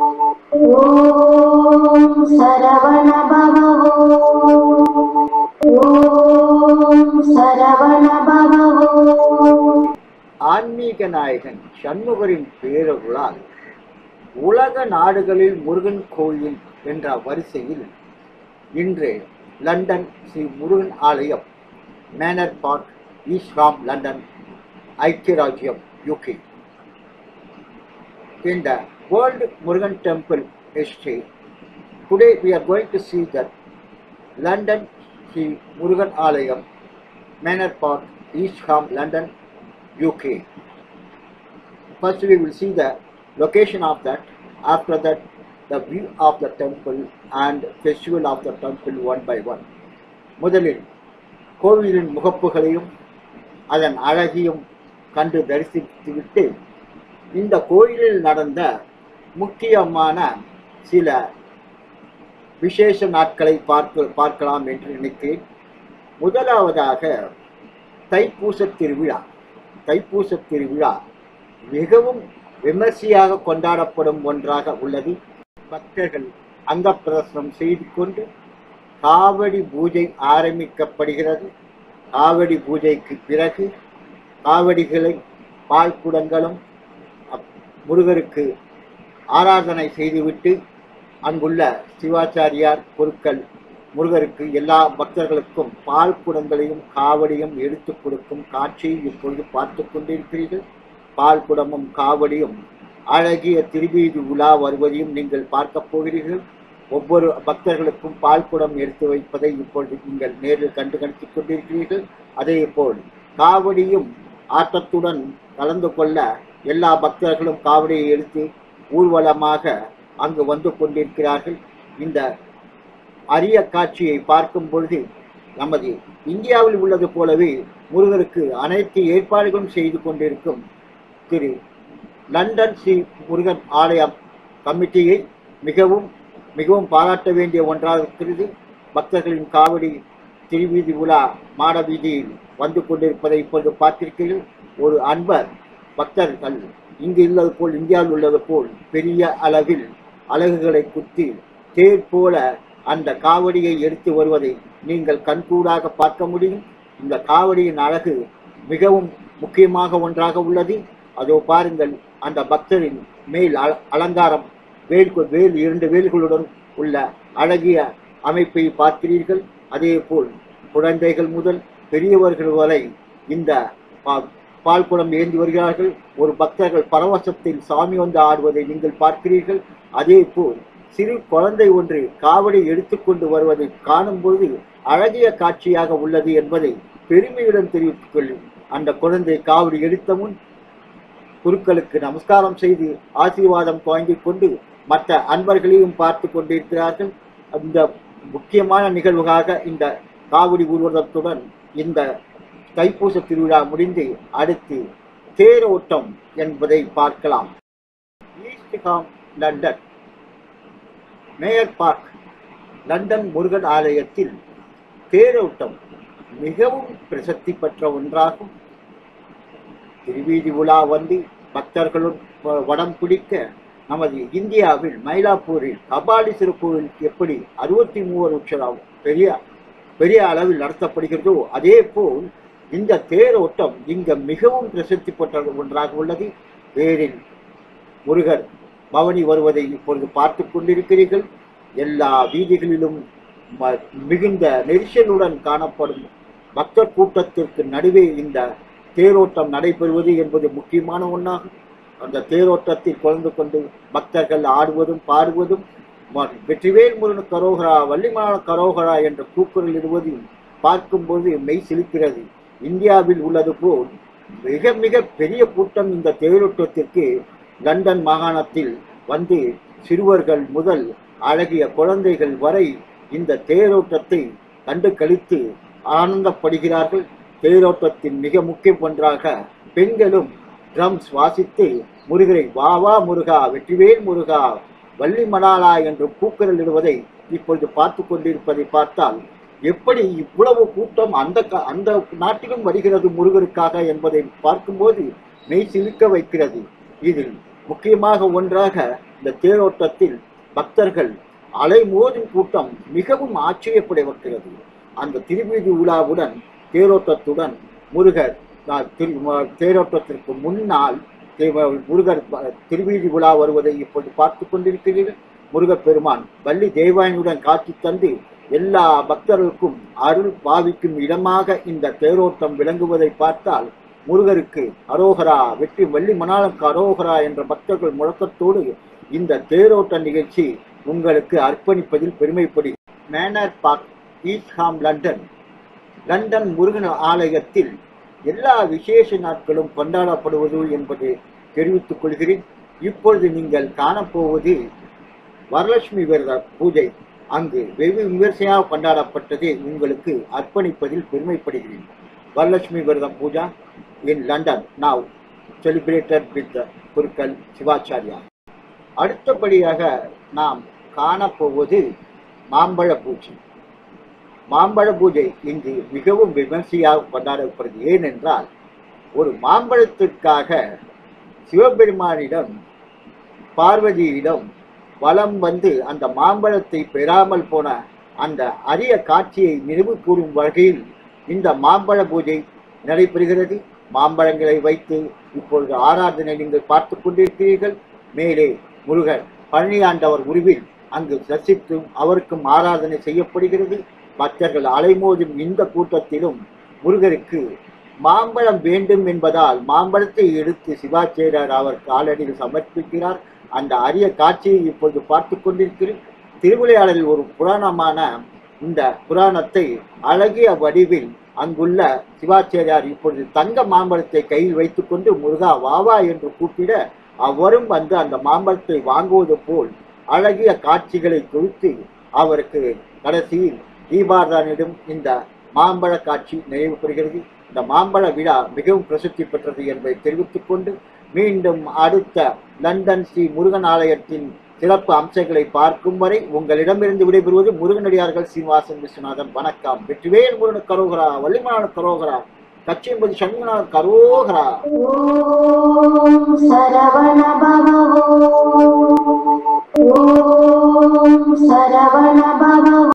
ஓம் ஆன்மீக நாயகன் சண்முகரின் பேரருளால் உலக நாடுகளில் முருகன் கோயில் என்ற வரிசையில் இன்று லண்டன் ஸ்ரீ முருகன் ஆலயம் மேனர் பார்க் ஈஸ்ராம் லண்டன் ஐக்கிய ராஜ்யம் யூகே இந்த World Murugan Temple history. Today we are going to see that London Sri Murugan Alayam, Manor Park, East Ham, London, UK. First we will see the location of that, after that the view of the temple and festival of the temple one by one. முதலில் கோவிலின் முகப்புகளையும் அதன் அழகையும் கண்டு தரிசித்துவிட்டு இந்த கோயிலில் நடந்த முக்கியமான சில விசேஷ நாட்களை பார்க்க பார்க்கலாம் என்று நினைக்கிறேன். முதலாவதாக தைப்பூச திருவிழா. தைப்பூச திருவிழா மிகவும் விமர்சையாக கொண்டாடப்படும் ஒன்றாக உள்ளது. பக்தர்கள் அங்க பிரதர்சனம் செய்து கொண்டு காவடி பூஜை ஆரம்பிக்கப்படுகிறது. காவடி பூஜைக்கு பிறகு காவடிகளை பால் குடங்களும் அப்- முருகருக்கு ஆராதனை செய்துவிட்டு அங்குள்ள சிவாச்சாரியார் பொருட்கள் முருகருக்கு எல்லா பக்தர்களுக்கும் பால் குடங்களையும் காவடியும் எடுத்து கொடுக்கும் காட்சியை இப்பொழுது பார்த்து கொண்டிருக்கிறீர்கள். பால் குடமும் காவடியும் அழகிய திருவீதி உலா வருவதையும் நீங்கள் பார்க்க போகிறீர்கள். ஒவ்வொரு பக்தர்களுக்கும் பால் குடம் எடுத்து வைப்பதை இப்பொழுது நீங்கள் நேரில் கண்டு கணித்துக் கொண்டிருக்கிறீர்கள். அதே போல் காவடியும் ஆட்டத்துடன் கலந்து கொள்ள எல்லா பக்தர்களும் காவடியை எடுத்து ஊர்வலமாக அங்கு வந்து கொண்டிருக்கிறார்கள். இந்த அரிய காட்சியை பார்க்கும் பொழுது நமது இந்தியாவில் உள்ளது போலவே முருகருக்கு அனைத்து ஏற்பாடுகளும் செய்து கொண்டிருக்கும் திரு லண்டன் ஸ்ரீ முருகன் ஆலயம் கமிட்டியை மிகவும் மிகவும் பாராட்ட வேண்டிய ஒன்றாக இருக்கிறது பக்தர்களின் காவடி திருவீதி உலா மாட வீதியில் வந்து கொண்டிருப்பதை இப்பொழுது பார்த்திருக்கிறீர்கள் ஒரு அன்பர் பக்தர்கள் இங்கு உள்ளது போல் இந்தியாவில் உள்ளது போல் பெரிய அளவில் அலகுகளை குத்தி தேர் போல அந்த காவடியை எடுத்து வருவதை நீங்கள் கண்கூடாக பார்க்க முடியும். இந்த காவடியின் அழகு மிகவும் முக்கியமாக ஒன்றாக உள்ளது. அதோ பாருங்கள் அந்த பக்தரின் மேல் அல- அலங்காரம் வேல் வேல் இரண்டு வேல்களுடன் உள்ள அழகிய அமைப்பை பார்க்கிறீர்கள். அதே போல் குழந்தைகள் முதல் பெரியவர்கள் வரை இந்த பால்குடம் ஏந்தி வருகிறார்கள். ஒரு பக்தர்கள் பரவசத்தில் சாமி வந்து ஆடுவதை நீங்கள் பார்க்கிறீர்கள். அதே போல் சிறு குழந்தை ஒன்று காவடி எடுத்துக்கொண்டு வருவதை காணும் பொழுது அழகிய காட்சியாக உள்ளது என்பதை பெருமையுடன் தெரிவித்துக் கொள்ளும் அந்த குழந்தை காவடி எடுத்த முன் குருக்களுக்கு நமஸ்காரம் செய்து ஆசீர்வாதம் வாங்கிக் கொண்டு மற்ற அன்பர்களையும் பார்த்து கொண்டிருக்கிறார்கள். அந்த முக்கியமான நிகழ்வுக்காக இந்த காவடி ஊர்வலத்துடன் இந்த தைப்பூச திருவிழா முடிந்து அடுத்து தேரோட்டம் என்பதை பார்க்கலாம். East Ham London mayor park London Murugan ஆலயத்தில் தேரோட்டம் மிகவும் பிரசித்தி பெற்ற ஒன்றாகும். திருவீதி உலா வந்து பக்தர்களும் வடம் பிடிக்க நமது இந்தியாவில் மயிலாப்பூரில் கபாலீஸ்வரர் கோவில் எப்படி அறுபத்தி மூவர் உற்சவம் பெரிய பெரிய அளவில் நடத்தப்படுகிறதோ அதே போல் இந்த தேரோட்டம் இங்க மிகவும் பிரசித்தி பெற்ற ஒன்றாக உள்ளது. தேரில் முருகர் பவனி வருவதை இப்பொழுது பார்த்து கொண்டிருக்கிறீர்கள். எல்லா வீதிகளிலும் ம- மிகுந்த நெரிசலுடன் காணப்படும் பக்தர் கூட்டத்திற்கு நடுவே இந்த தேரோட்டம் நடைபெறுவது என்பது முக்கியமான ஒன்றாகும். அந்த தேரோட்டத்தில் கலந்து கொண்டு பக்தர்கள் ஆடுவதும் பாடுவதும் வெற்றிவேல் முருகன் கரோகரா வள்ளிமான கரோகரா என்ற கூக்குரல் இடுவதையும் பார்க்கும்போது மெய் சிலிக்கிறது. இந்தியாவில் உள்ளது போல் மிக மிக பெரிய கூட்டம் இந்த தேரோட்டத்திற்கு லண்டன் மாகாணத்தில் வந்து சிறுவர்கள் முதல் அழகிய குழந்தைகள் வரை இந்த தேரோட்டத்தை கண்டு கழித்து ஆனந்தப்படுகிறார்கள். தேரோட்டத்தின் மிக முக்கிய ஒன்றாக பெண்களும் ட்ரம்ஸ் வாசித்து முருகரை வா வா முருகா வெற்றிவேல் முருகா வள்ளி மணாலா என்று கூக்குரல் இடுவதை இப்பொழுது பார்த்து கொண்டிருப்பதை பார்த்தால் எப்படி இவ்வளவு கூட்டம் அந்த க- அந்த நாட்டிலும் வருகிறது முருகருக்காக என்பதை பார்க்கும்போது மெய் சிலுக்க வைக்கிறது. இதில் முக்கியமாக ஒன்றாக இந்த தேரோட்டத்தில் பக்தர்கள் அலைமோதும் கூட்டம் மிகவும் ஆச்சரியப்பட வைக்கிறது அந்த திருவீதி உலாவுடன் தேரோட்டத்துடன் முருகர் திரு- தேரோட்டத்திற்கு முன்னால் முருகர் திருவீதி உலா வருவதை இப்பொழுது பார்த்து கொண்டிருக்கிறீர்கள். முருகப்பெருமான் வள்ளி தேவாயனுடன் காட்சி தந்து எல்லா பக்தர்களுக்கும் அருள் பாவிக்கும் இடமாக இந்த தேரோட்டம் விளங்குவதை பார்த்தால் முருகருக்கு அரோகரா வெற்றி வள்ளி மணாலுக்கு அரோகரா என்ற பக்தர்கள் முழக்கத்தோடு இந்த தேரோட்ட நிகழ்ச்சி உங்களுக்கு அர்ப்பணிப்பதில் பெருமைப்படி. Manor Park East Ham London London Murugan ஆலயத்தில் எல்லா விசேஷ நாட்களும் கொண்டாடப்படுவது என்பது தெரிவித்துக் கொள்கிறேன். இப்பொழுது நீங்கள் காணப்போவது வரலட்சுமி விரத பூஜை. அங்கு வெகு விமர்சையாக கொண்டாடப்பட்டதை உங்களுக்கு அர்ப்பணிப்பதில் பெருமைப்படுகிறேன். Varalakshmi Vratham Puja in London. Now celebrated with Gurukkal Sivacharya. அடுத்தபடியாக நாம் காணப்போவது மாம்பழ பூஜை. மாம்பழ பூஜை இங்கு மிகவும் விமர்சையாக கொண்டாடப்படுகிறது. ஏனென்றால் ஒரு மாம்பழத்திற்காக சிவபெருமானிடம் பார்வதியிடம் வலம் வந்து அந்த மாம்பழத்தை பெறாமல் போன அந்த அரிய காட்சியை நினைவு கூறும் வகையில் இந்த மாம்பழ பூஜை நடைபெறுகிறது. மாம்பழங்களை வைத்து இப்பொழுது ஆராதனை நீங்கள் பார்த்து கொண்டிருக்கிறீர்கள். மேலே முருகன் பழனியாண்டவர் உருவில் அங்கு தரிசித்தும் அவருக்கும் ஆராதனை செய்யப்படுகிறது. பக்தர்கள் அலைமோதும் இந்த கூட்டத்திலும் முருகருக்கு மாம்பழம் வேண்டும் என்பதால் மாம்பழத்தை எடுத்து சிவாச்சேரர் அவர் காலடியில் சமர்ப்பிக்கிறார். அந்த அரிய காட்சியை இப்பொழுது பார்த்து கொண்டிருக்கிறேன். திருவிளையாடலில் ஒரு புராணமான இந்த புராணத்தை அழகிய வடிவில் அங்குள்ள சிவாச்சாரியார் இப்பொழுது தங்க மாம்பழத்தை கையில் வைத்துக்கொண்டு முருகா வாவா என்று கூப்பிட அவரும் வந்து அந்த மாம்பழத்தை வாங்குவது போல் அழகிய காட்சிகளை குறித்து அவருக்கு கடைசியில் தீபாரதனிடம் இந்த மாம்பழ காட்சி நிறைவு பெறுகிறது இந்த மாம்பழ விழா மிகவும் பிரசித்தி பெற்றது என்பதை தெரிவித்துக் கொண்டு மீண்டும் அடுத்த லண்டன் ஸ்ரீ முருகன் ஆலயத்தின் சிறப்பு அம்சங்களை பார்க்கும் வரை உங்களிடமிருந்து விடைபெறுவது முருகனடியார்கள் சீனிவாசன் விஸ்வநாதன். வணக்கம். வெற்றிவேல் முருகன் கரோகரா வள்ளிமனான கரோகரா கச்சியம்பதி சண்முகனான கரோகரா. சரவண பவோ